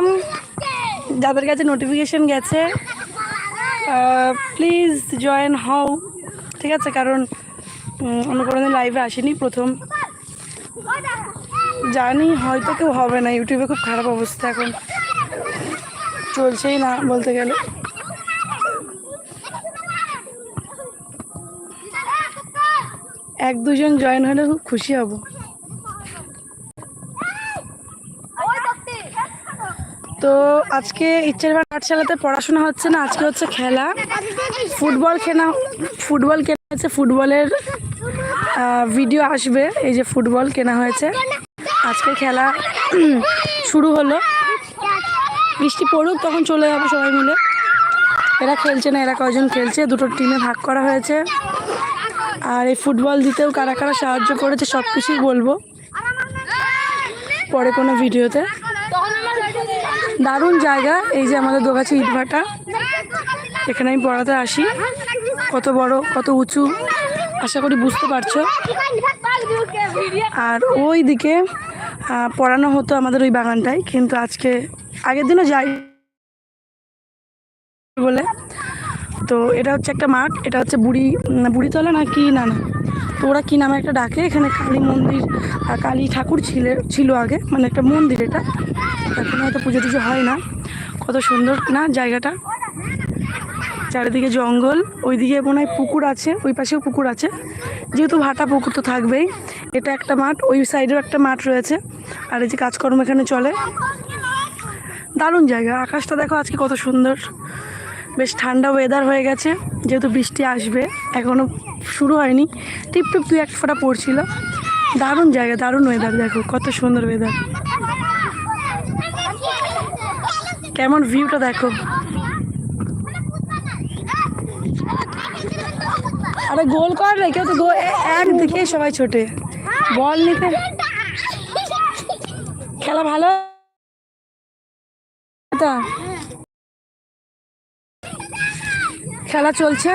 দিলাম যাদের কাছে নোটিফিকেশন গেছে প্লিজ জয়েন হও। ঠিক আছে, কারণ অন্য কোনোদিন লাইভে আসেনি প্রথম। জানি হয়তো কেউ হবে না, ইউটিউবে খুব খারাপ অবস্থা এখন। চলছেই না বলতে গেলে। এক দুজন জয়েন হলে খুব খুশি হব। তো আজকে ইচ্ছের পাঠশালাতে পড়াশোনা হচ্ছে না, আজকে হচ্ছে খেলা। ফুটবল খেলা ফুটবল কেনা হয়েছে, ফুটবলের ভিডিও আসবে, এই যে ফুটবল কেনা হয়েছে। আজকে খেলা শুরু হলো। বৃষ্টি পড়ুক, তখন চলে যাব সবাই মিলে। এরা খেলছে না, এরা কয়জন খেলছে, দুটো টিমে ভাগ করা হয়েছে। আর এই ফুটবল দিতেও কারা কারা সাহায্য করেছে সব কিছুই বলব। পরে কোনো ভিডিওতে দারুণ জায়গা। এই যে আমাদের দোগাছি ইটভাটা এখানে আমি পড়াতে আসি। কত বড়, কত উঁচু। আশা করি বুঝতে পারছ। আর ওই দিকে পড়ানো হতো আমাদের ওই বাগানটায়। কিন্তু আজকে, আগের দিনও যাই বলে। তো এটা হচ্ছে একটা মাঠ। এটা হচ্ছে বুড়ি বুড়িতলা না কি না না। তো ওরা কী নামে একটা ডাকে? এখানে কালী মন্দির কালী ঠাকুর ছিল ছিল আগে মানে একটা মন্দির এটা। এখন হয়তো পুজো টুজো হয় না। কত সুন্দর, না, জায়গাটা? চারিদিকে জঙ্গল, ওইদিকে মনে হয় পুকুর আছে, ওই পাশেও পুকুর আছে। যেহেতু ভাটা পুকুর তো থাকবেই, এটা একটা মাঠ, ওই সাইডেও একটা মাঠ রয়েছে। আর এই যে কাজকর্ম এখানে চলে। দারুণ জায়গা, আকাশটা দেখো আজকে কত সুন্দর। বেশ ঠান্ডা ওয়েদার হয়ে গেছে, যেহেতু বৃষ্টি আসবে এখনও শুরু হয়নি। টিপ টিপ দুই এক ফোঁটা পড়ছিল। দারুণ জায়গা, দারুণ ওয়েদার দেখো, কত সুন্দর ওয়েদার কেমন ভিউটা দেখো। আরে গোল কর রে, কেউ তো একদিকে সবাই ছোটে। বল নিতে। খেলা ভালো? খেলা চলছে।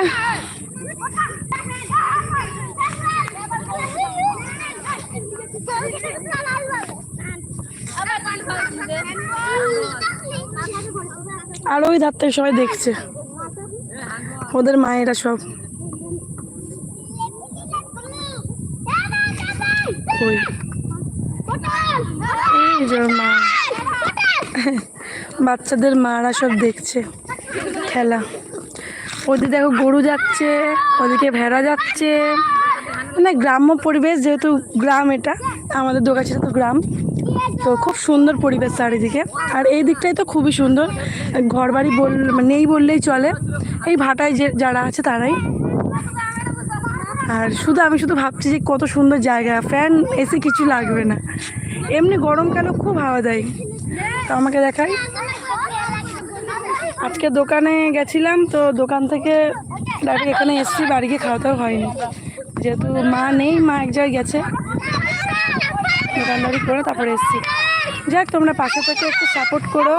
আর ওই ধার থেকে সবাই দেখছে। ওদের মায়েরা সব। মা। বাচ্চাদের মারা সব দেখছে। খেলা। ওদিকে দেখো গরু যাচ্ছে, ওদিকে ভেড়া যাচ্ছে। মানে গ্রাম্য পরিবেশ যেহেতু গ্রাম এটা, আমাদের দোকাছিটা তো গ্রাম। তো খুব সুন্দর পরিবেশ চারিদিকে। আর এই দিকটাই তো খুবই সুন্দর। ঘর বাড়ি বল, নেই বললেই চলে। এই ভাটায় যে, যারা আছে তারাই। আর শুধু আমি শুধু ভাবছি যে কত সুন্দর জায়গা। ফ্যান, এসি কিছু লাগবে না। এমনি গরমকালে খুব হাওয়া দেয়। তো আমাকে দেখাই। আজকে দোকানে গেছিলাম, তো দোকান থেকে ডাইরেক্ট এখানে এসছি, বাড়ি গিয়ে খাওয়া দাওয়া হয়নি। যেহেতু মা নেই, মা এক জায়গায় গেছে। দোকানদারি করে তারপরে এসছি। যাক, তোমরা পাশে থেকে একটু সাপোর্ট করো,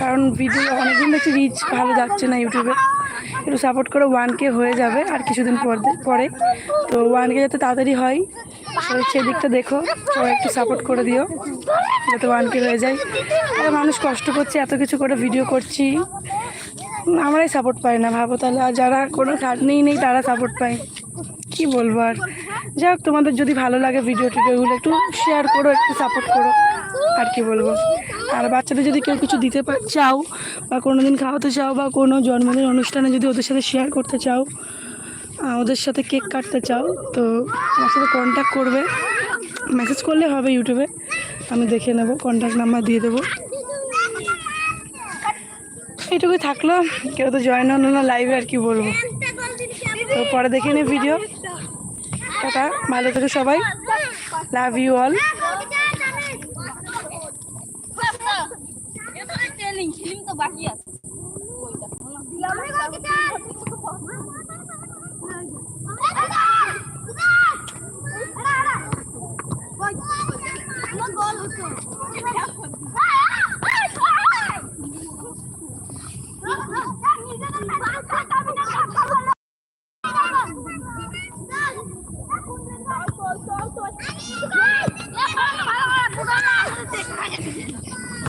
কারণ ভিডিও অনেকদিন দেখছি রিচ ভালো যাচ্ছে না ইউটিউবে একটু সাপোর্ট করো ওয়ান কে হয়ে যাবে আর কিছুদিন পর পরে। তো ওয়ান কে যাতে তাড়াতাড়ি হয় সেদিকটা দেখো, সবাই একটু সাপোর্ট করে দিও। যাতে ওয়ান কে হয়ে যায়। আর মানুষ কষ্ট করছে, এত কিছু করে ভিডিও করছি। আমরাই সাপোর্ট পাই না, ভাবো তাহলে। আর যারা কোনো খাটনিই নেই, তারা সাপোর্ট পায়। কি বলব আর? যাই হোক, তোমাদের যদি ভালো লাগে ভিডিও টিডিওগুলো একটু শেয়ার করো, একটু সাপোর্ট করো। আর কি বলব? আর বাচ্চাদের যদি কেউ কিছু দিতে চাও, বা কোনো দিন খাওয়াতে চাও, বা কোনো জন্মদিন অনুষ্ঠানে যদি ওদের সাথে শেয়ার করতে চাও ওদের সাথে কেক কাটতে চাও, তো আমার সাথে কন্ট্যাক্ট করবে। মেসেজ করলে হবে ইউটিউবে আমি দেখে নেব কন্ট্যাক্ট নাম্বার দিয়ে দেবো। এইটুকুই থাকল, কেউ তো জয়েন হলো না লাইভে আর কি বলব? তো পরে দেখে নে ভিডিও টাকা ভালো থেকে সবাই। লাভ ইউ অল বাকি আছে। Look at that one.